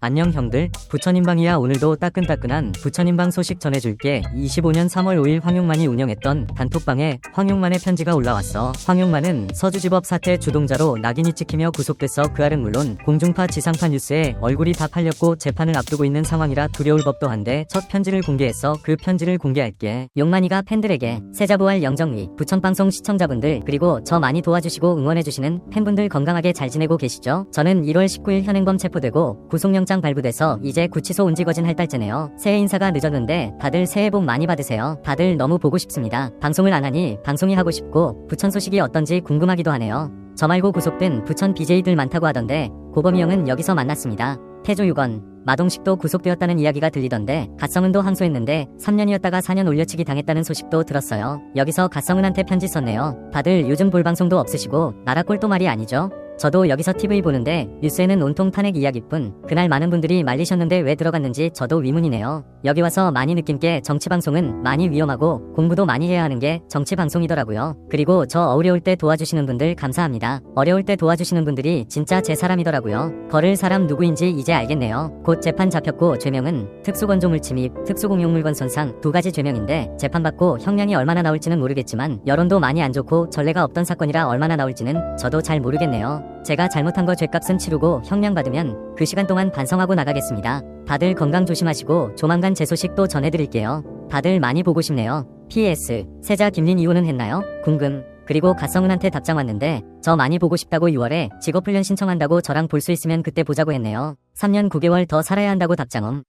안녕 형들, 부천인방이야. 오늘도 따끈따끈한 부천인방 소식 전해줄게. 25년 3월 5일 황용만이 운영했던 단톡방에 황용만의 편지가 올라왔어. 황용만은 서주지법 사태 주동자로 낙인이 찍히며 구속됐어. 그 알은 물론 공중파 지상파 뉴스에 얼굴이 다 팔렸고 재판을 앞두고 있는 상황이라 두려울 법도 한데 첫 편지를 공개했어 그 편지를 공개할게. 용만이가 팬들에게 세자부활 영정리 부천방송 시청자분들 그리고 저 많이 도와주시고 응원해주시는 팬분들 건강하게 잘 지내고 계시죠? 저는 1월 19일 현행범 체포되고 구속영 장 발부돼서 이제 구치소 온 지 거진 할 달째네요. 새해 인사가 늦었는데 다들 새해 복 많이 받으세요. 다들 너무 보고 싶습니다. 방송을 안 하니 방송이 하고 싶고 부천 소식이 어떤지 궁금하기도 하네요. 저 말고 구속된 부천 BJ들 많다고 하던데 고범이 형은 여기서 만났습니다. 태조 6원 마동식도 구속되었다는 이야기가 들리던데 갓성은도 항소했는데 3년이었다가 4년 올려치기 당했다는 소식도 들었어요. 여기서 갓성은한테 편지 썼네요. 다들 요즘 볼 방송도 없으시고 나라 꼴도 말이 아니죠. 저도 여기서 TV 보는데 뉴스에는 온통 탄핵 이야기뿐 그날 많은 분들이 말리셨는데 왜 들어갔는지 저도 위문이네요. 여기 와서 많이 느낀 게 정치 방송은 많이 위험하고 공부도 많이 해야 하는 게 정치 방송이더라고요. 그리고 저 어려울 때 도와주시는 분들 감사합니다. 어려울 때 도와주시는 분들이 진짜 제 사람이더라고요. 걸을 사람 누구인지 이제 알겠네요. 곧 재판 잡혔고 죄명은 특수건조물 침입, 특수공용물건 손상 두 가지 죄명인데 재판받고 형량이 얼마나 나올지는 모르겠지만 여론도 많이 안 좋고 전례가 없던 사건이라 얼마나 나올지는 저도 잘 모르겠네요. 제가 잘못한 거 죄값은 치르고 형량 받으면 그 시간 동안 반성하고 나가겠습니다. 다들 건강 조심하시고 조만간 제 소식 또 전해드릴게요. 다들 많이 보고 싶네요. PS 세자 김린 이혼은 했나요? 궁금. 그리고 갓성은한테 답장 왔는데 저 많이 보고 싶다고 6월에 직업훈련 신청한다고 저랑 볼 수 있으면 그때 보자고 했네요. 3년 9개월 더 살아야 한다고 답장엄.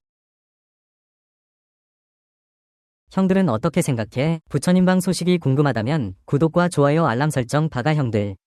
형들은 어떻게 생각해? 부천인방 소식이 궁금하다면 구독과 좋아요 알람 설정 박아 형들